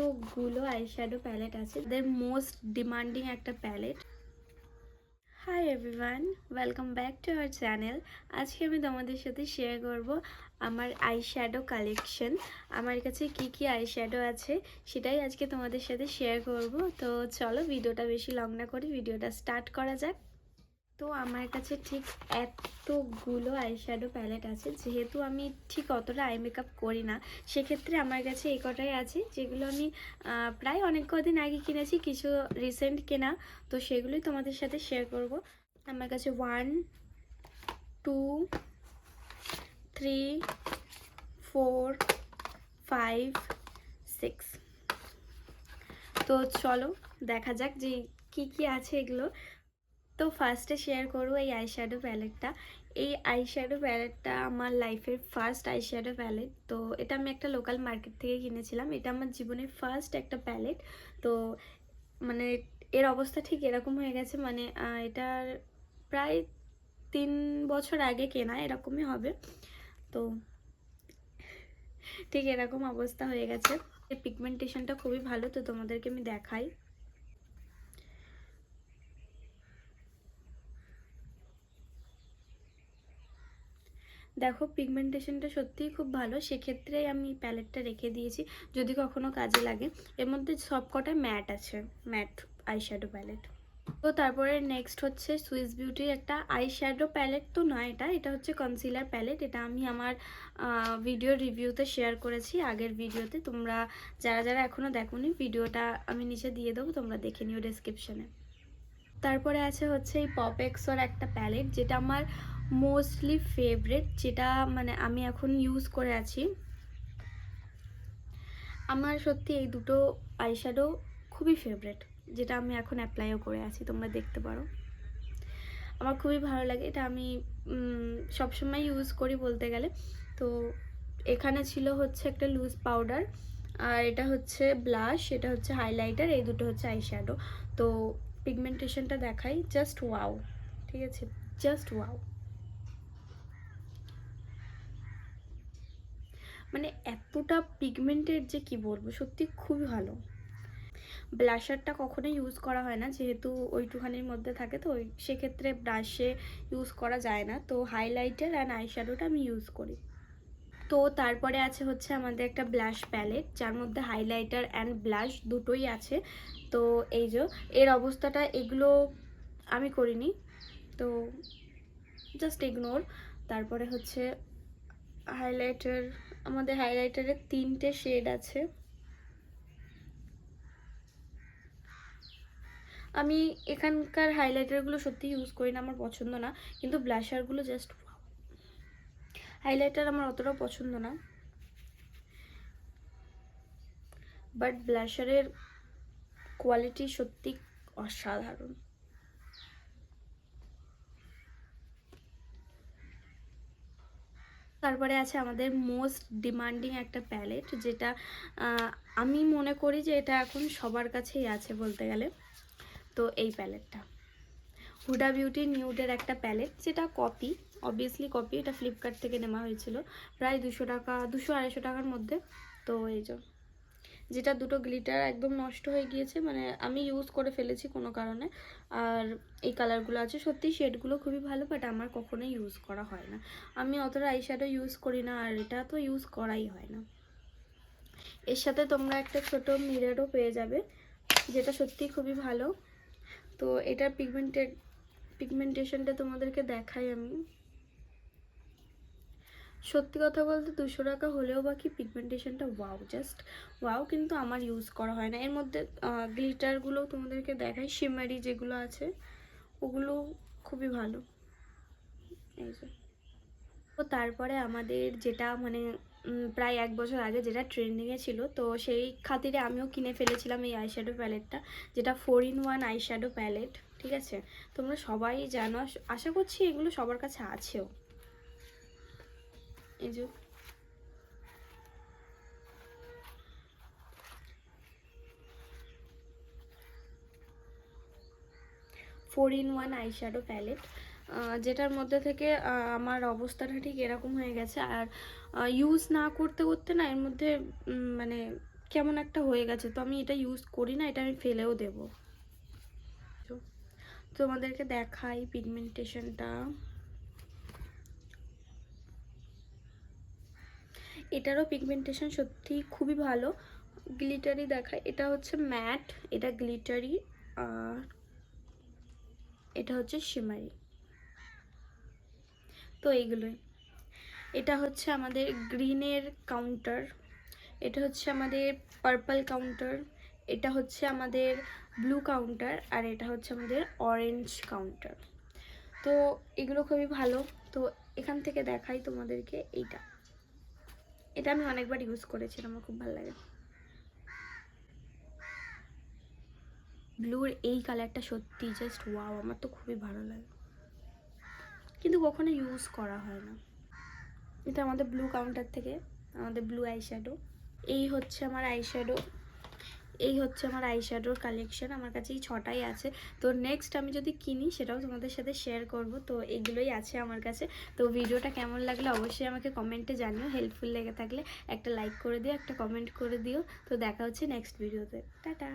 এতগুলো eyeshadow palette আছে? Their most demanding একটা palette hi everyone welcome back to our channel আজকে আমি তোমাদের সাথে শেয়ার করব আমার আইশ্যাডো কালেকশন আমার কাছে কি কি আইশ্যাডো আছে সেটাই আজকে তোমাদের সাথে শেয়ার করব। তো চলো ভিডিওটা বেশি লং না করে ভিডিওটা স্টার্ট করা যাক। তো আমার কাছে ঠিক এতগুলো আইশ্যাডো প্যালেট আছে, যেহেতু আমি ঠিক অতটা আই মেকআপ করি না, সেক্ষেত্রে আমার কাছে এই কটাই আছে, যেগুলো আমি প্রায় অনেক কদিন আগে কিনেছি, কিছু রিসেন্ট কেনা, তো সেগুলোই তোমাদের সাথে শেয়ার করব। আমার কাছে one two three four five six তো চলো, দেখা যাক যে কি কি আছে এগুলো। তো ফার্স্টে শেয়ার করব এই আইশ্যাডো প্যালেটটা এই আইশ্যাডো প্যালেটটা আমার লাইফের ফার্স্ট আইশ্যাডো প্যালেট তো এটা আমি একটা লোকাল মার্কেট থেকে কিনেছিলাম। এটা আমার জীবনের ফার্স্ট একটা প্যালেট তো মানে এর অবস্থা ঠিক এরকম হয়ে গেছে। মানে এটার প্রায় তিন বছর আগে কেনা এরকমই হবে। তো ঠিক এরকম অবস্থা হয়ে গেছে। পিগমেন্টেশনটা খুবই ভালো, তো তোমাদেরকে আমি দেখাই। দেখো পিগমেন্টেশনটা সত্যিই খুব ভালো। সেক্ষেত্রে আমি প্যালেটটা রেখে দিয়েছি, যদি কখনো কাজে লাগে। এর মধ্যে সব কটা ম্যাট আছে ম্যাট আইশ্যাডো প্যালেট তো তারপরে নেক্সট হচ্ছে সুইস বিউটির একটা আইশ্যাডো প্যালেট তো নয় এটা এটা হচ্ছে কনসিলার প্যালেট এটা আমি আমার ভিডিও রিভিউতে শেয়ার করেছি, আগের ভিডিওতে তোমরা যারা যারা এখনও দেখোনি ভিডিওটা আমি নিচে দিয়ে দেবো, তোমরা দেখে নিও ডেসক্রিপশনে তারপরে আছে হচ্ছে এই পপ এক্সোর একটা প্যালেট যেটা আমার মোস্টলি ফেভারেট যেটা মানে আমি এখন ইউজ করে আছি। আমার সত্যি এই দুটো আইশ্যাডো খুবই ফেভারেট যেটা আমি এখন অ্যাপ্লাইও করে আছি, তোমরা দেখতে পারো। আমার খুবই ভালো লাগে, এটা আমি সবসময় ইউজ করি বলতে গেলে। তো এখানে ছিল হচ্ছে একটা লুজ পাউডার আর এটা হচ্ছে ব্লাশ এটা হচ্ছে হাইলাইটার এই দুটো হচ্ছে আইশ্যাডো তো পিগমেন্টেশনটা দেখাই জাস্ট ওয়াও ঠিক আছে? জাস্ট ওয়াও মানে এতটা পিগমেন্টেড যে কি বলব, সত্যি খুবই ভালো। ব্লাশারটা কখনোই ইউজ করা হয় না, যেহেতু ওইটুখানির মধ্যে থাকে তো, ওই সেক্ষেত্রে ব্রাশে ইউজ করা যায় না। তো হাইলাইটার অ্যান্ড আইশ্যাডোটা আমি ইউজ করি। তো তারপরে আছে হচ্ছে আমাদের একটা ব্লাশ প্যালেট যার মধ্যে হাইলাইটার অ্যান্ড ব্লাশ দুটোই আছে। তো এই যে, এর অবস্থাটা এগুলো আমি করিনি। তো জাস্ট ইগনোর তারপরে হচ্ছে হাইলাইটার আমাদের হাইলাইটারের তিনটে শেড আছে। আমি এখানকার হাইলাইটারগুলো সত্যি ইউজ করি না, আমার পছন্দ না, কিন্তু ব্লাশারগুলো জাস্ট হাইলাইটার আমার অতটাও পছন্দ না। বাট ব্লাশারের কোয়ালিটি সত্যি অসাধারণ। তারপরে আছে আমাদের মোস্ট ডিমান্ডিং একটা প্যালেট যেটা আমি মনে করি যে এটা এখন সবার কাছেই আছে বলতে গেলে। তো এই প্যালেটটা হুডা বিউটি নিউডের একটা প্যালেট যেটা কপি অবভিয়াসলি কপি এটা ফ্লিপকার্ট থেকে নেওয়া হয়েছিল। প্রায় দুশো টাকা, দুশো আড়াইশো টাকার মধ্যে। তো এই যে যেটা দুটো গ্লিটার একদম নষ্ট হয়ে গিয়েছে মানে আমি ইউজ করে ফেলেছি কোনো কারণে। আর এই কালারগুলো আছে, সত্যি শেডগুলো খুবই ভালো বাট আমার কখনোই ইউজ করা হয় না। আমি অতটা আইশ্যাডো ইউজ করি না, আর এটা তো ইউজ করাই হয় না। এর সাথে তোমরা একটা ছোট মিররও পেয়ে যাবে, যেটা সত্যি খুবই ভালো। তো এটার পিগমেন্টেড পিগমেন্টেশনটা তোমাদেরকে দেখাই আমি। সত্যি কথা বলতে দুশো টাকা হলেও বাকি পিগমেন্টেশনটা ওয়াও জাস্ট ওয়াও কিন্তু আমার ইউজ করা হয় না। এর মধ্যে গ্লিটারগুলো তোমাদেরকে দেখাই শিমারি যেগুলো আছে, ওগুলো খুবই ভালো। এই যে। তো তারপরে আমাদের যেটা মানে প্রায় এক বছর আগে যেটা ট্রেন্ডিংয়ে ছিল, তো সেই খাতিরে আমিও কিনে ফেলেছিলাম এই আইশ্যাডো প্যালেটটা যেটা four in one eyeshadow palette ঠিক আছে? তোমরা সবাই জানো, আশা করছি এগুলো সবার কাছে আছেও। এই যে। Four in one eyeshadow palette যেটার মধ্যে থেকে আমার অবস্থাটা ঠিক এরকম হয়ে গেছে। আর ইউজ না করতে করতে না, এর মধ্যে মানে কেমন একটা হয়ে গেছে। তো আমি এটা ইউজ করি না, এটা আমি ফেলেও দেব। তোমাদেরকে দেখাই পিগমেন্টেশনটা এটারও পিগমেন্টেশন সত্যি খুবই ভালো। গ্লিটারি দেখায়। এটা হচ্ছে ম্যাট এটা গ্লিটারি আর এটা হচ্ছে শিমারি তো এইগুলোই। এটা হচ্ছে আমাদের গ্রিনের কাউন্টার এটা হচ্ছে আমাদের পার্পল কাউন্টার এটা হচ্ছে আমাদের ব্লু কাউন্টার আর এটা হচ্ছে আমাদের অরেঞ্জ কাউন্টার তো এগুলো খুবই ভালো। তো এখান থেকে দেখাই তোমাদেরকে এইটা। এটা আমি অনেকবার ইউজ করেছি আমার খুব ভালো লাগে। ব্লুর এই কালারটা সত্যি জাস্ট ওয়াও আমার তো খুবই ভালো লাগে। কিন্তু কখনো ইউজ করা হয় না। এটা আমাদের ব্লু কাউন্টার থেকে, আমাদের ব্লু আইশ্যাডো এই হচ্ছে আমার আইশ্যাডো এই হচ্ছে আমার আই শ্যাডোর কালেকশন আমার কাছে এই ছটাই আছে। তো নেক্সট আমি যদি কিনি, সেটাও তোমাদের সাথে শেয়ার করব। তো এগুলোই আছে আমার কাছে। তো ভিডিওটা কেমন লাগল অবশ্যই আমাকে কমেন্টে জানিও। হেল্পফুল লেগে থাকলে একটা লাইক করে দিও, একটা কমেন্ট করে দিও। তো দেখা হচ্ছে নেক্সট ভিডিওতে টাটা!